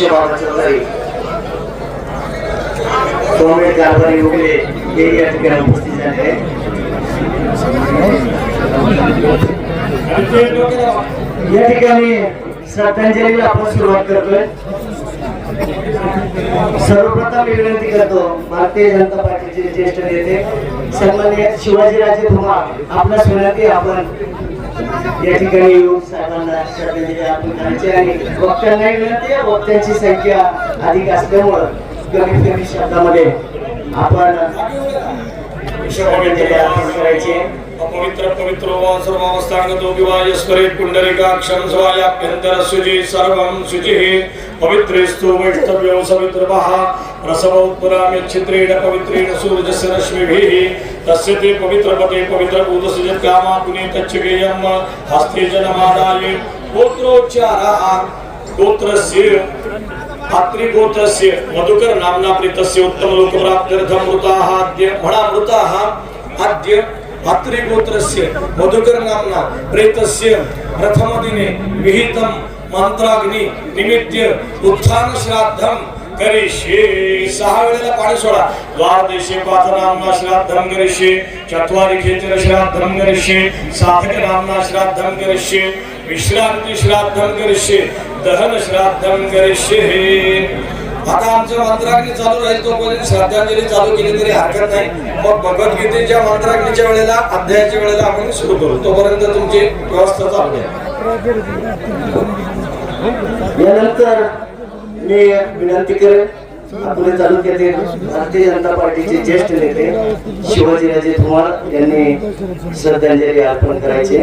बाबाचं तरी सोमेश हे या ठिकाणी उपस्थित झाले. या ठिकाणी श्रद्धांजलीला आपण सुरुवात करतोय. सर्वप्रथम मी विनंती करतो भारतीय जनता पार्टीचे ज्येष्ठ नेते सन्मान्य शिवाजीराजे धुमाळ आपल्या विनंती आपण या ठिकाणी येऊन साहेबांना श्रद्धांजली अर्पण करायची आणि वक्त्यांनाही विनंती आहे वक्त्यांची संख्या अधिक असल्यामुळं कमीत कमी शब्दामध्ये आपण श्रद्धांजली अर्पण करायची. पवित्र अपवित्र पवित्रो वा सर्वावस्थांगतो विवायस्वरे पुण्डरीकाक्षं स्वायाभ्यन्तर सुजी सर्वं सुजी. पवित्रेस्तु वैष्णव्यो सवित्रवः रसवोत्पराम्यच्छित्रेण पवित्रेण सूरजस्य रश्मिभिः। तस्य ते पवित्रपते पवित्रभूतसुजत्कामा पुनीतच्छिगेयं हस्ते जनमादाय गोत्रोच्चारः गोत्रस्य भातृगोत्रस्य मधुकर नाम्ना प्रीतस्य उत्तमलोकप्राप्त्यर्थं मृताः अद्य म्हणा मृताः अद्य भातृगोत्रस्य मधुकर नाम्ना प्रेतस्य प्रथमदिने विहितं मंत्राग्नी निमित्त उत्थान श्राद्धं करिष्ये. सहा वेळेला पाणी सोडा. द्वादशे पाथ नामना श्राद्धं करिष्ये. चत्वारि खेचर श्राद्धं करिष्ये. साधक नामना श्राद्धं करिष्ये. विश्रांती श्राद्धं करिष्ये. दहन श्राद्धं करिष्ये. आता आमचं मंत्राग्नी चालू राहील तोपर्यंत श्रद्धांजली चालू केली तरी हरकत नाही. मग भगवद्गीतेच्या मंत्राग्नीच्या वेळेला अध्यायाच्या वेळेला आपण सुरू करू. तोपर्यंत तुमची व्यवस्था चालू आहे यानंतर मी विनंती करेन अकोले तालुक्यातील भारतीय जनता पार्टीचे ज्येष्ठ नेते शिवाजीराजे धुमाळ यांनी श्रद्धांजली अर्पण करायचे.